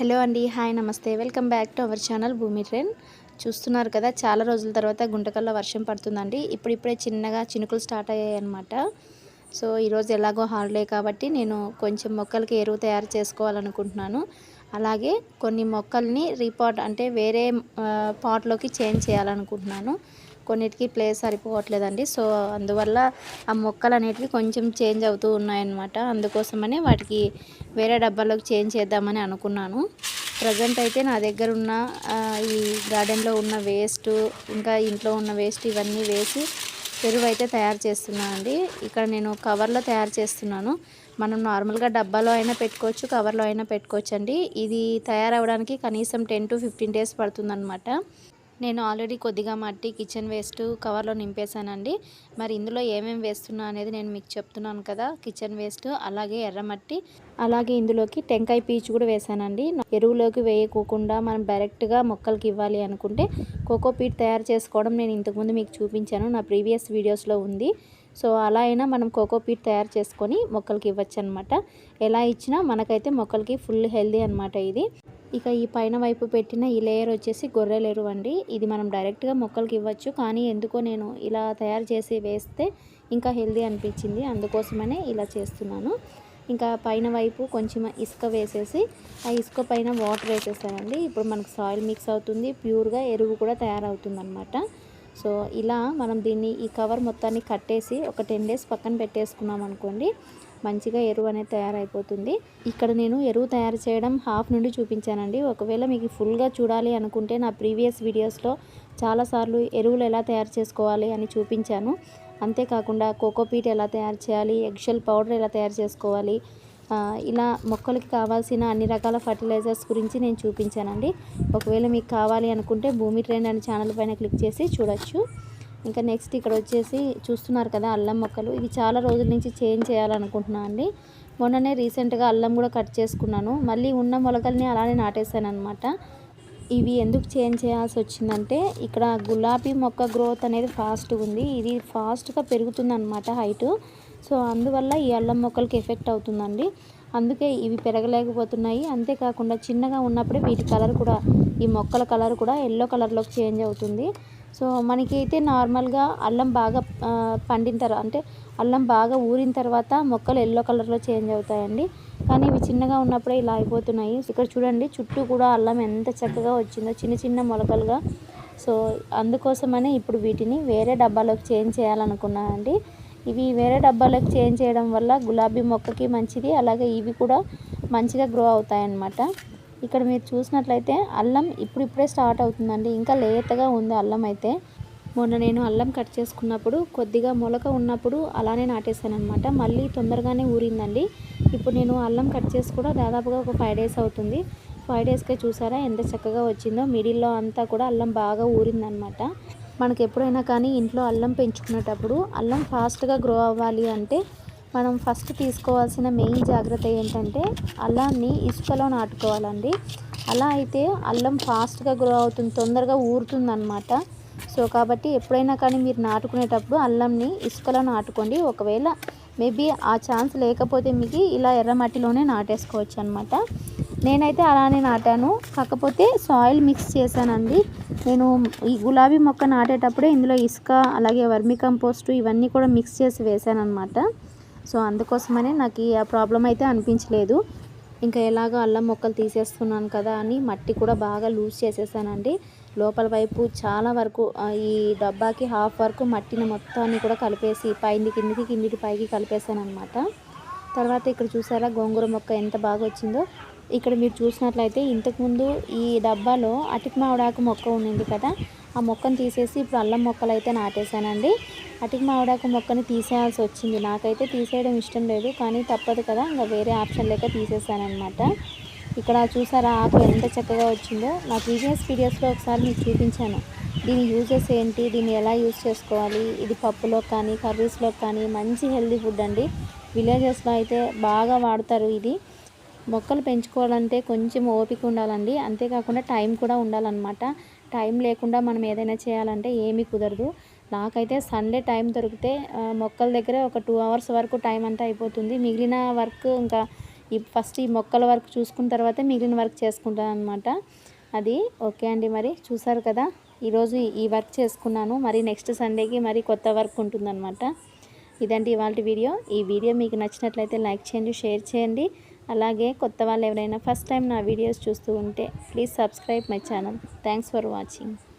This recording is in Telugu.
హలో అండి హాయ్ నమస్తే. Welcome back to our channel Bhoomi trend. చూస్తున్నారు కదా చాలా రోజుల తర్వాత గుంటకల్లో వర్షం పడుతుందండి. ఇప్పుడిప్పుడే చిన్నగా చినుకులు స్టార్ట్ అయ్యాయి అనమాట సో ఈరోజు ఎలాగో హాలిడే కాబట్టి నేను కొంచెం మొక్కలకి ఎరువు తయారు చేసుకోవాలనుకుంటున్నాను. అలాగే కొన్ని మొక్కల్ని రీపాట్ అంటే వేరే పాట్లోకి చేంజ్ చేయాలనుకుంటున్నాను. కొన్నిటికి ప్లేస్ సరిపోవట్లేదండి. సో అందువల్ల ఆ మొక్కలు అనేటివి కొంచెం చేంజ్ అవుతూ ఉన్నాయన్నమాట. అందుకోసమని వాటికి వేరే డబ్బాలోకి చేంజ్ చేద్దామని అనుకున్నాను. ప్రజెంట్ అయితే నా దగ్గర ఉన్న ఈ గార్డెన్లో ఉన్న వేస్ట్ ఇంకా ఇంట్లో ఉన్న వేస్ట్ ఇవన్నీ వేసి పెరుగు అయితే తయారు చేస్తున్నాను అండి. ఇక్కడ నేను కవర్లో తయారు చేస్తున్నాను. మనం నార్మల్గా డబ్బాలో అయినా పెట్టుకోవచ్చు కవర్లో అయినా పెట్టుకోవచ్చు అండి ఇది తయారవడానికి కనీసం టెన్ టు ఫిఫ్టీన్ డేస్ పడుతుందన్నమాట. నేను ఆల్రెడీ కొద్దిగా మట్టి కిచెన్ వేస్ట్ కవర్లో నింపేశానండి. మరి ఇందులో ఏమేమి వేస్తున్నా అనేది నేను మీకు చెప్తున్నాను కదా. కిచెన్ వేస్ట్ అలాగే ఎర్రమట్టి అలాగే ఇందులోకి టెంకాయ పీచు కూడా వేశానండి. ఎరువులోకి వేయకోకుండా మనం డైరెక్ట్గా మొక్కలకి ఇవ్వాలి అనుకుంటే కోకో పీట్ తయారు చేసుకోవడం నేను ఇంతకుముందు మీకు చూపించాను. నా ప్రీవియస్ వీడియోస్లో ఉంది. సో అలా అయినా మనం కోకో పీట్ తయారు చేసుకొని మొక్కలకి ఇవ్వచ్చు అనమాట ఎలా ఇచ్చినా మనకైతే మొక్కలకి ఫుల్ హెల్దీ అనమాట ఇది. ఇక ఈ పైన వైపు పెట్టిన ఈ లేయర్ వచ్చేసి గొర్రెల ఎరువు అండి. ఇది మనం డైరెక్ట్గా మొక్కలకి ఇవ్వచ్చు. కానీ ఎందుకో నేను ఇలా తయారు చేసి వేస్తే ఇంకా హెల్దీ అనిపించింది. అందుకోసమనే ఇలా చేస్తున్నాను. ఇంకా పైన వైపు కొంచెం ఇసుక వేసేసి ఆ ఇసుక పైన వాటర్ వేసేసానండి. ఇప్పుడు మనకు సాయిల్ మిక్స్ అవుతుంది. ప్యూర్గా ఎరువు కూడా తయారవుతుంది అనమాట సో ఇలా మనం దీన్ని ఈ కవర్ మొత్తాన్ని కట్టేసి ఒక టెన్ డేస్ పక్కన పెట్టేసుకున్నాం అనుకోండి మంచిగా ఎరువు అనేది తయారైపోతుంది. ఇక్కడ నేను ఎరువు తయారు చేయడం హాఫ్ నుండి చూపించానండి. ఒకవేళ మీకు ఫుల్గా చూడాలి అనుకుంటే నా ప్రీవియస్ వీడియోస్లో చాలాసార్లు ఎరువులు ఎలా తయారు చేసుకోవాలి అని చూపించాను. అంతేకాకుండా కోకోపీట్ ఎలా తయారు చేయాలి ఎగ్షెల్ పౌడర్ ఎలా తయారు చేసుకోవాలి ఇలా మొక్కలకి కావాల్సిన అన్ని రకాల ఫర్టిలైజర్స్ గురించి నేను చూపించానండి. ఒకవేళ మీకు కావాలి అనుకుంటే భూమి ట్రెండ్ అనే ఛానల్ పైన క్లిక్ చేసి చూడొచ్చు. ఇంకా నెక్స్ట్ ఇక్కడ వచ్చేసి చూస్తున్నారు కదా అల్లం మొక్కలు. ఇవి చాలా రోజుల నుంచి చేంజ్ చేయాలనుకుంటున్నాను అండి. మొన్ననే రీసెంట్గా అల్లం కూడా కట్ చేసుకున్నాను. మళ్ళీ ఉన్న మొలకల్ని అలానే నాటేశాను అనమాట ఇవి ఎందుకు చేంజ్ చేయాల్సి వచ్చిందంటే ఇక్కడ గులాబీ మొక్క గ్రోత్ అనేది ఫాస్ట్ ఉంది. ఇది ఫాస్ట్గా పెరుగుతుంది అనమాట హైట్. సో అందువల్ల ఈ అల్లం మొక్కలకి ఎఫెక్ట్ అవుతుందండి. అందుకే ఇవి పెరగలేకపోతున్నాయి. అంతేకాకుండా చిన్నగా ఉన్నప్పుడే వీటి కలర్ కూడా ఈ మొక్కల కలర్ కూడా ఎల్లో కలర్లోకి చేంజ్ అవుతుంది. సో మనకైతే నార్మల్గా అల్లం బాగా పండిన తర్వాత అంటే అల్లం బాగా ఊరిన తర్వాత మొక్కలు ఎల్లో కలర్లో చేంజ్ అవుతాయండి. కానీ ఇవి చిన్నగా ఉన్నప్పుడే ఇలా అయిపోతున్నాయి. ఇక్కడ చూడండి చుట్టూ కూడా అల్లం ఎంత చక్కగా వచ్చిందో చిన్న చిన్న మొలకలుగా. సో అందుకోసమనే ఇప్పుడు వీటిని వేరే డబ్బాలోకి చేంజ్ చేయాలనుకున్నానండి ఇవి వేరే డబ్బాలోకి చేంజ్ చేయడం వల్ల గులాబీ మొక్కకి మంచిది అలాగే ఇవి కూడా మంచిగా గ్రో అవుతాయన్నమాట. ఇక్కడ మీరు చూసినట్లయితే అల్లం ఇప్పుడిప్పుడే స్టార్ట్ అవుతుందండి. ఇంకా లేతగా ఉంది అల్లం అయితే. మొన్న నేను అల్లం కట్ చేసుకున్నప్పుడు కొద్దిగా మొలక ఉన్నప్పుడు అలానే నాటేశాను అనమాట మళ్ళీ తొందరగానే ఊరిందండి. ఇప్పుడు నేను అల్లం కట్ చేసి కూడా దాదాపుగా ఒక ఫైవ్ డేస్ అవుతుంది. ఫైవ్ డేస్కే చూసారా ఎంత చక్కగా వచ్చిందో. మిడిల్లో అంతా కూడా అల్లం బాగా ఊరిందనమాట మనకి ఎప్పుడైనా కానీ ఇంట్లో అల్లం పెంచుకునేటప్పుడు అల్లం ఫాస్ట్గా గ్రో అవ్వాలి అంటే మనం ఫస్ట్ తీసుకోవాల్సిన మెయిన్ జాగ్రత్త ఏంటంటే అల్లాన్ని ఇసుకలో నాటుకోవాలండి. అలా అయితే అల్లం ఫాస్ట్గా గ్రో అవుతుంది తొందరగా ఊరుతుంది సో కాబట్టి ఎప్పుడైనా కానీ మీరు నాటుకునేటప్పుడు అల్లంని ఇసుకలో నాటుకోండి. ఒకవేళ మేబీ ఆ ఛాన్స్ లేకపోతే మీకు ఇలా ఎర్రమట్టిలోనే నాటేసుకోవచ్చు అనమాట నేనైతే అలానే నాటాను. కాకపోతే సాయిల్ మిక్స్ చేశానండి. నేను ఈ గులాబీ మొక్క నాటేటప్పుడే ఇందులో ఇసుక అలాగే వర్మి కంపోస్టు ఇవన్నీ కూడా మిక్స్ చేసి వేసాను అనమాట సో అందుకోసమనే నాకు ఈ ఆ ప్రాబ్లం అయితే అనిపించలేదు. ఇంకా ఎలాగో అల్లం మొక్కలు తీసేస్తున్నాను కదా అని మట్టి కూడా బాగా లూజ్ చేసేసానండి. లోపల వైపు చాలా వరకు ఈ డబ్బాకి హాఫ్ వరకు మట్టిని మొత్తాన్ని కూడా కలిపేసి పైంది కిందికి కిందికి పైకి కలిపేసాను అనమాట తర్వాత ఇక్కడ చూసారా గోంగూర మొక్క ఎంత బాగా వచ్చిందో. ఇక్కడ మీరు చూసినట్లయితే ఇంతకుముందు ఈ డబ్బాలో అటిక మావిడాకు మొక్క ఉండింది కదా. ఆ మొక్కను తీసేసి ఇప్పుడు అల్లం మొక్కలు అయితే నాటేశానండి. అటిక మామిడాకు మొక్కని తీసేయాల్సి వచ్చింది. నాకైతే తీసేయడం ఇష్టం లేదు. కానీ తప్పదు కదా ఇంకా వేరే ఆప్షన్ లేక తీసేసానమాట ఇక్కడ చూసారా ఆకు ఎంత చక్కగా వచ్చిందో. నా ప్రీవియస్ వీడియోస్లో ఒకసారి మీకు చూపించాను. దీని యూజెస్ ఏంటి? దీన్ని ఎలా యూజ్ చేసుకోవాలి? ఇది పప్పులో కానీ కర్రీస్లో కానీ మంచి హెల్దీ ఫుడ్ అండి. విలేజెస్లో అయితే బాగా వాడతారు ఇది. మొక్కలు పెంచుకోవాలంటే కొంచెం ఓపిక ఉండాలండి. అంతేకాకుండా టైం కూడా ఉండాలన్నమాట. టైం లేకుండా మనం ఏదైనా చేయాలంటే ఏమీ కుదరదు. నాకైతే సండే టైం దొరికితే మొక్కల దగ్గర ఒక టూ అవర్స్ వరకు టైం అంతా అయిపోతుంది. మిగిలిన వర్క్ ఇంకా ఈ ఫస్ట్ ఈ మొక్కల వర్క్ చూసుకున్న తర్వాతే మిగిలిన వర్క్ చేసుకుంటాను అనమాట అది ఓకే అండి మరి. చూసారు కదా ఈరోజు ఈ వర్క్ చేసుకున్నాను. మరి నెక్స్ట్ సండేకి మరి కొత్త వర్క్ ఉంటుందన్నమాట. ఇదండి ఇవాళ వీడియో. ఈ వీడియో మీకు నచ్చినట్లయితే లైక్ చేయండి షేర్ చేయండి. అలాగే కొత్త వాళ్ళు ఎవరైనా ఫస్ట్ టైం నా వీడియోస్ చూస్తూ ఉంటే please subscribe my channel thanks for watching